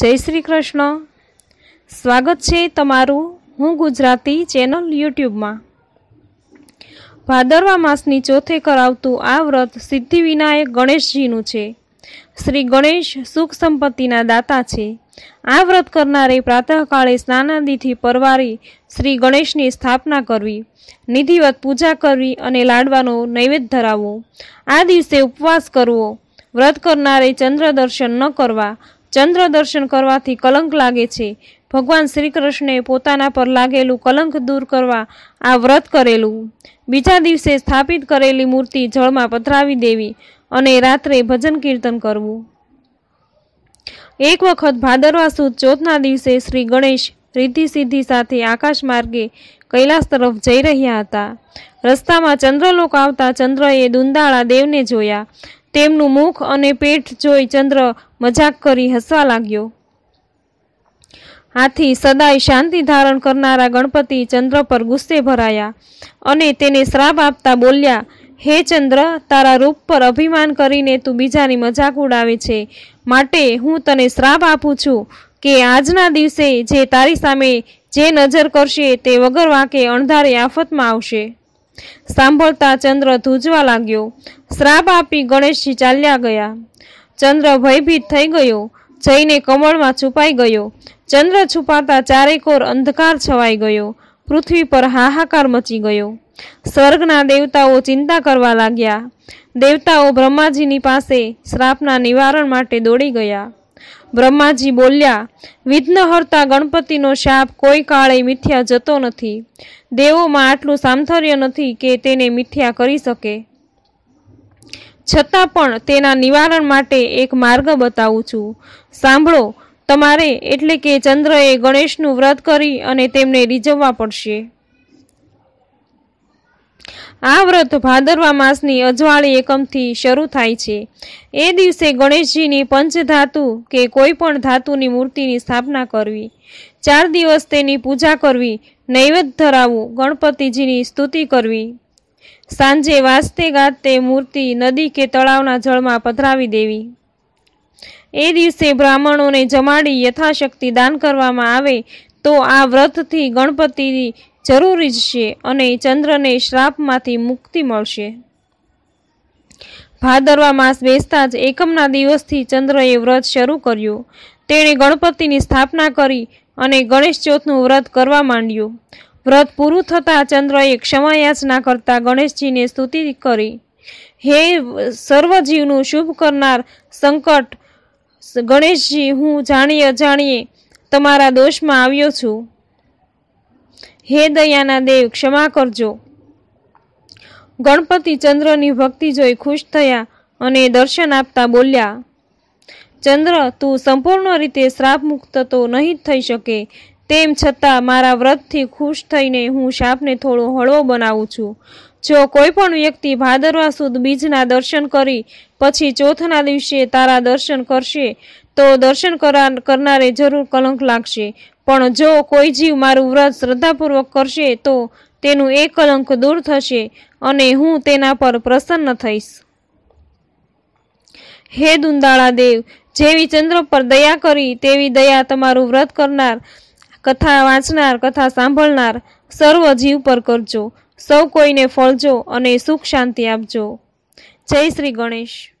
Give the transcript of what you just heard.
જય શ્રી કૃષ્ણ. સ્વાગત છે તમારું હું ગુજરાતી ચેનલ યુટ્યુબમાં. ભાદરવા માસની ચોથે કરાવતું આ વ્રત સિદ્ધિવિનાયક ગણેશજીનું છે. શ્રી ગણેશ સુખ સંપત્તિના દાતા છે. આ વ્રત કરનારે પ્રાતઃકાળે સ્નાનાદિથી પરવારી શ્રી ગણેશની સ્થાપના કરવી, નિધિવત પૂજા કરવી અને લાડવાનો નૈવેદ્ય ધરાવવો. આ દિવસે ઉપવાસ કરવો. વ્રત કરનારે ચંદ્ર દર્શન ન કરવા ચંદ્ર દર્શન કરવાથી કલંક લાગે છે. ભગવાન શ્રી કૃષ્ણે પોતાના પર લાગેલું કલંક દૂર કરવા આ વ્રત કરેલું. બીજા દિવસે સ્થાપિત કરેલી મૂર્તિ જળમાં પધરાવી દેવી અને રાત્રે ભજન કીર્તન કરવું. એક વખત ભાદરવા સુદ ચોથના દિવસે શ્રી ગણેશ રિદ્ધિ સિદ્ધિ સાથે આકાશ માર્ગે કૈલાસ તરફ જઈ રહ્યા હતા. રસ્તામાં ચંદ્રલોક આવતા ચંદ્રએ દુંદાળા દેવને જોયા. તેમનું મુખ અને પેટ જોઈ ચંદ્ર મજાક કરી હસવા લાગ્યો. આથી સદાય શાંતિ ધારણ કરનારા ગણપતિ ચંદ્ર પર ગુસ્સે ભરાયા અને તેને શ્રાપ આપતા બોલ્યા, હે ચંદ્ર, તારા રૂપ પર અભિમાન કરીને તું બીજાની મજાક ઉડાવે છે. માટે હું તને શ્રાપ આપું છું કે આજના દિવસે જે તારી સામે જે નજર કરશે તે વગર વાંકે અણધારે આફતમાં આવશે. સાંભળતા ચંદ્ર ધ્રુજવા લાગ્યો. શ્રાપ આપી ગણેશજી ચાલ્યા ગયા. ચંદ્ર ભયભીત થઈ ગયો. જઈને કમળમાં છુપાઈ ગયો. ચંદ્ર છુપાતા ચારેકોર અંધકાર છવાઈ ગયો. પૃથ્વી પર હાહાકાર મચી ગયો. સ્વર્ગના દેવતાઓ ચિંતા કરવા લાગ્યા. દેવતાઓ બ્રહ્માજીની પાસે શ્રાપના નિવારણ માટે દોડી ગયા. બ્રહ્માજી બોલ્યા, વિઘ્નહર્તા ગણપતિનો શાપ કોઈ કાળે મિથ્યા જતો નથી. દેવોમાં આટલું સામથર્ય નથી કે તેને મિથ્યા કરી શકે. છતાં પણ તેના નિવારણ માટે એક માર્ગ બતાવું છું. સાંભળો, તમારે એટલે કે ચંદ્રએ ગણેશનું વ્રત કરી અને તેમને રીઝવવા પડશે. આ વ્રત ભાદરવા માસની અજવાળી એકમથી શરૂ થાય છે. એ દિવસે ગણેશજીની પંચધાતુ કે કોઈ પણ ધાતુની મૂર્તિની સ્થાપના કરવી. ચાર દિવસ તેની પૂજા કરવી, નૈવેદ્ય ધરાવવું, ગણપતિજીની સ્તુતિ કરવી. સાંજે વાસ્તે ગાતે મૂર્તિ નદી કે તળાવના જળમાં પધરાવી દેવી. એ દિવસે બ્રાહ્મણોને જમાડી યથાશક્તિ દાન કરવામાં આવે તો આ વ્રતથી ગણપતિની જરૂરી જ છે અને ચંદ્રને શ્રાપમાંથી મુક્તિ મળશે. ભાદરવા માસ બેસતા જ એકમના દિવસથી ચંદ્રએ વ્રત શરૂ કર્યું. તેણે ગણપતિની સ્થાપના કરી અને ગણેશ ચોથનું વ્રત કરવા માંડ્યું. વ્રત પૂરું થતાં ચંદ્રએ ક્ષમાયાચના કરતા ગણેશજીને સ્તુતિ કરી. હે સર્વજીવનું શુભ કરનાર સંકટ, ગણેશજી, હું જાણીએ અજાણીએ તમારા દોષમાં આવ્યો છું. હે દયાના દેવ, ક્ષમા કરજો. ગણપતિ ચંદ્રની ભક્તિ જોઈ ખુશ થયા અને દર્શન આપતા બોલ્યા, ચંદ્ર, તું સંપૂર્ણ રીતે શ્રાપ મુક્ત તો નહીં થઈ શકે. તેમ છતાં મારા વ્રતથી ખુશ થઈને હું શાપને થોડો હળવો બનાવું છું. જો કોઈ પણ વ્યક્તિ ભાદરવા સુદ બીજના દર્શન કરી પછી ચોથના દિવસે તારા દર્શન કરશે, તો દર્શન કરનારે જરૂર કલંક લાગશે. પણ જો કોઈ જીવ મારું વ્રત શ્રદ્ધાપૂર્વક કરશે, તો તેનું એ કલંક દૂર થશે અને હું તેના પર પ્રસન્ન થઈશ. હે દુંદાળા દેવ, જેવી ચંદ્ર પર દયા કરી, તેવી દયા તમારું વ્રત કરનાર, કથા વાંચનાર, કથા સાંભળનાર સર્વ જીવ પર કરજો. સૌ કોઈને ફળજો અને સુખ શાંતિ આપજો. જય શ્રી ગણેશ.